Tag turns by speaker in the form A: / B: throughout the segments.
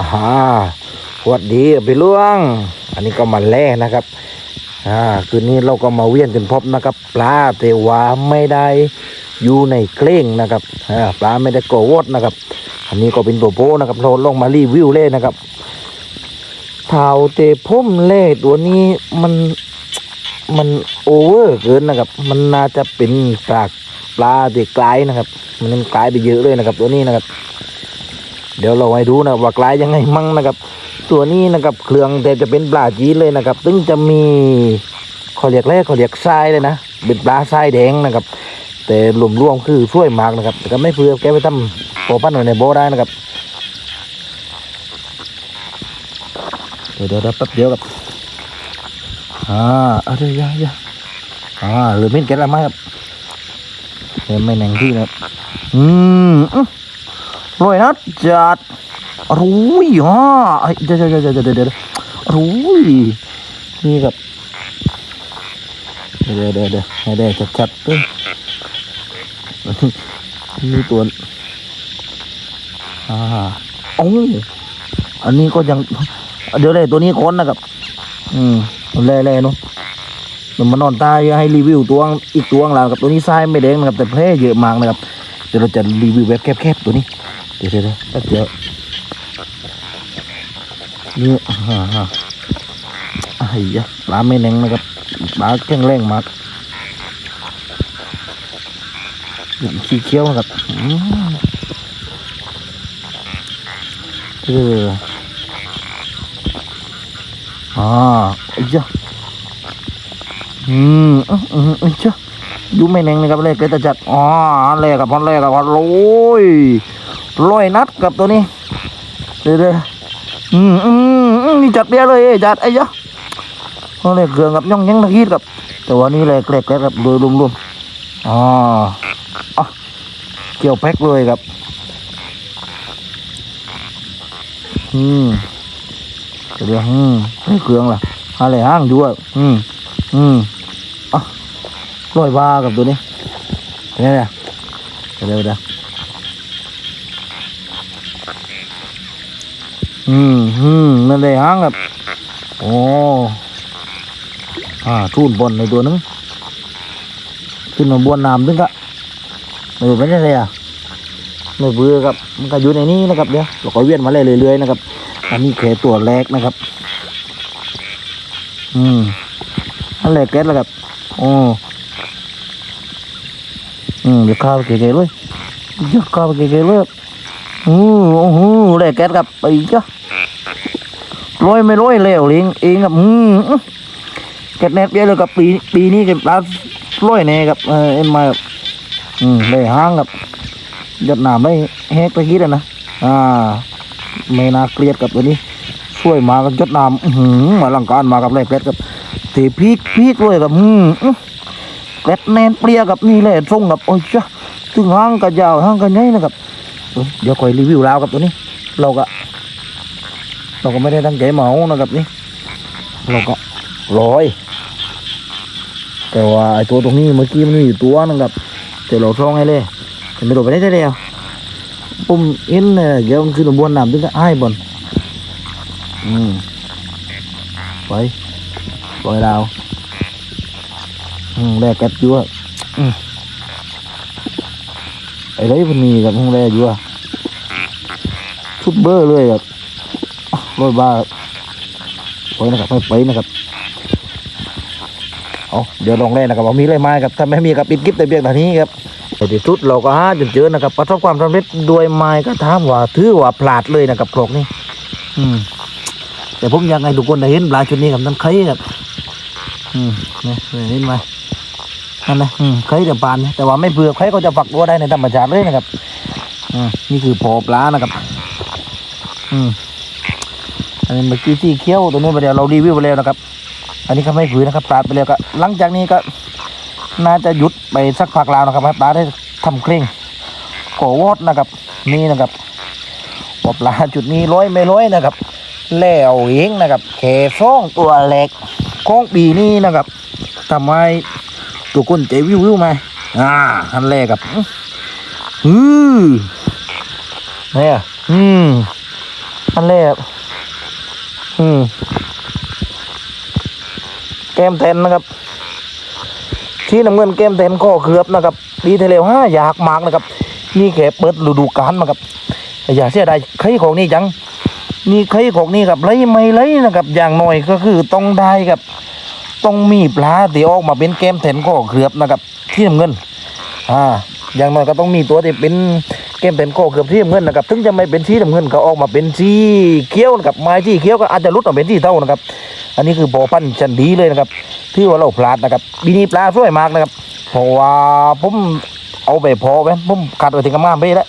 A: อ่าสวัสดีพี่ล่วง อันนี้ก็มาแล่นะครับ อ่า คืนนี้เราก็มาเวียนจนพบนะครับ ปลาแต่ว่าไม่ได้อยู่ในเกล้งนะครับ อ่า ปลาไม่ได้โกวดนะครับ อันนี้ก็เป็นตัวโปนะครับ เราลงมารีวิวเล่นะครับเท้าเตพมเล่ตัวนี้มันมันโอเวอร์เกินนะครับ มันน่าจะเป็นปลาปลาเด็กกลายนะครับ มันกลายไปเยอะเลยนะครับ ตัวนี้นะครับ เดี๋ยวเราให้ดูนะว่ากลายยังไงมั่งนะครับ ตัวนี้นะครับเครื่องแต่จะเป็นปลาจีนเลยนะครับซึ่งจะมีเขาเรียกแรกเขาเรียกทรายเลยนะเป็นปลาทรายแดงนะครับ แต่รวมๆคือช่วยมากนะครับแต่ก็ไม่เพื่อแกไปทำโปปั้นไว้ในโบได้นะครับเดี๋ยวเดี๋ยวเดี๋ยวแป๊บเดียวครับอ่าอะไรยายาอ่าหรือมิ้นแกะละไม้ครับเดี๋ยวไม่แหน่งที่นะครับอืมอื้อ รวยนะจัดรุ่ยเดี๋ยวเดี๋ยวเดี๋ยวเดี๋ยวเดี๋ยวรุยนี่กับเดี๋ยวเดี๋ยวเดี๋ยวให้ได้ชัดๆด้วยนี่ตัวอ่าโอ้อันนี้ก็ยัง เดี๋ยวเลยตัวนี้ค้นนะครับ อืมแล่ๆเนาะมันมานอนตายให้รีวิวตัวอีกตัวแล้วกับตัวนี้ทรายไม่แดงนะครับแต่แผลเยอะมากนะครับเดี๋ยวเราจะรีวิวแบบแคบๆตัวนี้ เดี๋ยวเดี๋ยวเดี๋ยวแป๊บเดียวนี่ฮ่าฮ่าไอ้ยะปลาไม่แน่งนะครับปลาแข็งแรงมากสีเขียวนะครับอืมเอออ่าไอ้ยะอืมอืมอืมไอ้ยะอยู่ไม่แน่งนะครับเลยเกตจัดอ๋อแรกกับพอนแรกกับพอนโอ้ย ร้อยนัดกับตัวนี้เดี๋ยวเอืมอืมอืมนี่จัดเบี้ยเลยเจัดไอ้ยะเขาเลยเครื่องกับย่องยังตะกี้กับ แต่ว่านี่เลยเกล็ดกับโดยรวมๆอ๋ออเกี่ยวแพ็คเลยครับ อืมเดี๋ยวอืมให้เครื่องล่ะอะไรห้างด้วยอืมอืมอะร้อยบากับตัวนี้เห็นไหมเนี่ยเดี๋ยวเดี๋ยวเดี๋ยว อืมอืมนั่นเลยหางครับโอ้อ่าทุ่นบนในตัวนึงขึ้นมาบนน้ำนึงก็ไม่รู้เป็นยังไงอะไม่เบื่อครับมันก็อยู่ในนี้นะครับเดี๋ยวเราก็เวียนมาเรื่อยๆนะครับ อันนี้แค่ตัวแรกนะครับ อืมอันแรกแก๊สแล้วครับโอ้อืมเดี๋ยวข้าวไปเก๋ๆเลยเดี๋ยวข้าวไปเก๋ๆเลยครับ อือโอ้โหได้แก๊สกับไปจ้ะร้อยไม่ร้อยแล้วเลงเองกับอืมอื้อแก๊สแนบเยอะเลยกับปีปีนี้กับปลาร้อยแน่กับเออเอ็นมากับอืมได้ห้างกับหยดหน้ำได้แฮกตะกี้แล้วนะอ่าไม่น่าเกลียดกับตัวนี้ ช่วยมากับยดหน้ำอื้อหือมาลังการมากับแรกแก๊สกับเทพีกพีกเลยกับอืมแก๊สแนนเปรี้ยกับนี่แหละส่งกับโอ้ยจ้ะถึงห้างกับยาวห้างกับใหญ่นะครับ เดี๋ยวคอยรีวิวแล้วครับตัวนี้ เราก็ เราก็ไม่ได้ตั้งใจเหมานะครับนี่เราก็ร้อย แต่ว่าไอตัวตรงนี้เมื่อกี้มันมีอยู่ตัวนึงครับแต่เราท่องให้เลยแต่ไม่โดดไปได้แต่เดียวปุ่มเอ็นเนี่ยเดี๋ยวมันขึ้นบนน้ำถึงก็อ้ายบนอืมไปปล่อยดาวอืมแรกแก๊สยั่วอืม ไอ้ไรมันมีกับห้องแรกยั่วซุปเบอร์เลยครับร้อยบาไปนะครับไม่ไปนะครับเอาเดี๋ยวลองเล่นะครับว่ามีอะไรมาครับถ้าไม่มีครับปิดกิ๊บแต่เพียงเท่านี้ครับในที่สุดเราก็หาจนเจอนะครับประสบความสำเร็จด้วยไม้ก็ถามว่าถือว่าพลาดเลยนะครับโครกนี้อืม แต่ผมอยากให้ทุกคนได้เห็นปลาชุดนี้กับนั่นไข่ครับอืมนี่นี่เห็นไหม นั่นนะอืมไข่เดี๋ยวปานนะแต่ว่าไม่เบื่อไข่ก็จะฝักตัวได้ในธรรมชาติเลยนะครับอืมนี่คือพอปลานะครับ อืมอันนี้เมื่อกี้ที่เคี้ยวตัวนู้ไปเดียวเรารีวิวไปแล้วนะครับ อันนี้ก็ไม่ผืนนะครับปลาไปแล้วก็หลังจากนี้ก็น่าจะหยุดไปสักพักแล้วนะครับให้ปลาได้ทำเคร่งก่อวอดนะครับ นี่นะครับว่าปลาจุดนี้ร้อยไม่ร้อยนะครับ แล้วเองนะครับแค่ฟองตัวเล็กของปีนี้นะครับทำให้ ตัวคนใจวิววิวมาอ่าอันแรกกับอือเนี่ยอืมอันแรกอืมแก้มแทนนะครับที่น้ำเงินแก้มแทนก็เกือบนะครับ ดีเทเลวห้าอยากมากนะครับ นี่แค่เปิดฤดูกาลนะครับอย่าเสียดายใครของนี่จังนี่ใครของนี่ครับไรไม่ไรนะครับ อย่างหน่อยก็คือต้องได้ครับ ต้องมีปลาที่ออกมาเป็นแก้มแทนก็เกือบนะครับที่น้ำเงิน อ่า อย่างน้อยก็ต้องมีตัวที่เป็นแก้มแทนก็เกือบที่น้ำเงินนะครับถึงจะไม่เป็นที่น้ำเงินก็ออกมาเป็นสีเขี้ยวนะครับไม้ที่เขี้ยวก็อาจจะรุดออกเป็นที่เท่านะครับ อันนี้คือปอพันชันดีเลยนะครับที่ว่าเราพลาดนะครับปีนี้ปลาสวยมากนะครับเพราะว่าผมเอาไปพอไปผมขัดไว้ถึงกำงามไปแล้ว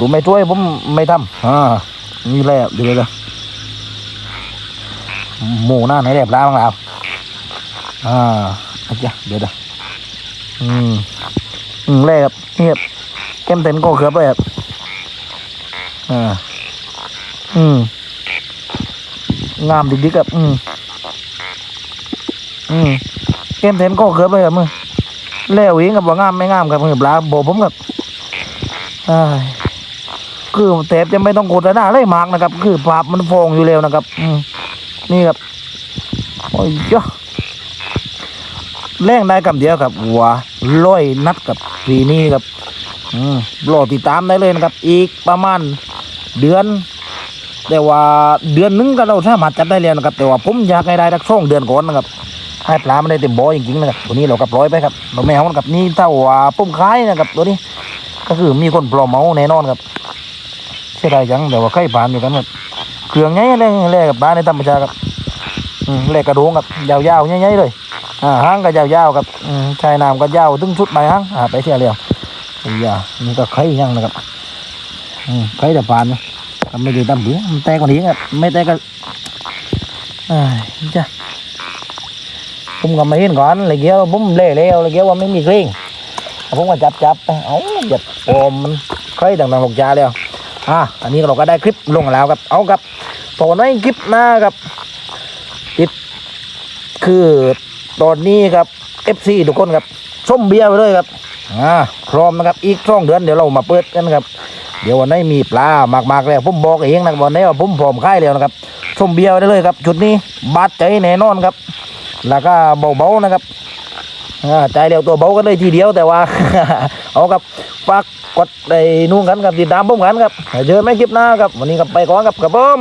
A: ตัวไม่ช่วยผมไม่ทำอ่านี่แหละเดี๋ยวจะหมูหน้าไหนแหลบล้างแล้ว อ่าอาจารย์เดี๋ยวดี๋ยวอืมอืมแรกครับนี่ครับแก้มเต็นก็เกือบเลยครับอ่าอืมงามดิกๆครับอืมอืมเกมเทนก็เกือบเลยครับมึงแล้วองกับว่างามไม่งามครับมือปลาโบผมกับอ้าคือแทบจะไม่ต้องกดหน้าเลยมากนะครับ คือภาพมันฟองอยู่แล้วนะครับ อืมนี่ครับโอ้ยจ้ะ แรงได้คำเดียวครับว่าร้อยนัดกับปีนี้ครับอืมรอติดตามได้เลยนะครับ อีกประมาณเดือน แต่ว่าเดือนหนึงก็เราสามารถจัดได้แล้วนะครับ แต่ว่าผมอยากให้ได้สักช่องเดือนก่อนนะครับให้ปลามันได้เต็มบ่อจริงๆนะครับตัวนี้เรากับร้อยไปครับเราไม่เอานะครับนี่เท่าว่าปุ่มคล้ายนะครับ ตัวนี้ ก็คือมีคนปลอมเมาแน่นอนครับเสียดายจังแต่ว่าใครผ่านอยู่กันครับเครื่องใหญ่เลยแลกกับปลาในธรรมชาติครับอืมแลกกระโดงครับยาวๆใหญ่ๆเลย อ่าหางก็ยาวๆครับอืมชายน้ำก็ยาวถึงชุดใบหางอ่าไปเที่ยวเรียวไอ้ยานี่ก็ไข่ยังนะครับอืมไข่แต่ปานนะไม่ได้ตั้มเบื่อมันแตกกว่านี้ครับไม่แตกก็อ้าจ้ะผมก็ไม่เห็นก่อนเลยเกี้ยวผมเล่เล้วเลยเกี้ยวว่าไม่มีเครื่องผมก็จับจับไปเอ้าหยัดอมมันใครต่างๆลงจาแล้วอะอันนี้เราก็ได้คลิปลงแล้วครับ เอาครับตอนนี้คลิปหน้าครับติดคือ ตอนนี้ครับ FC ทุกคนครับส้มเบียร์ไปเลยครับอ่าพร้อมนะครับอีกช่องเดือนเดี๋ยวเรามาเปิดกันครับเดี๋ยววันนี้มีปลามากๆแล้วผมบอกเองนะวันนี้ว่าผมพร้อมค่ายแล้วนะครับส้มเบียร์ไปได้เลยครับ จุดนี้บาดใจแน่นอนครับ แล้วก็เบาๆนะครับอ่าใจเร็วตัวเบากันเลยทีเดียวแต่ว่าเอาครับฝากกดในนู่นกันครับติดตามผมกันครับเจอไม่คลิปหน้าครับวันนี้กับไปก่อนครับกับผม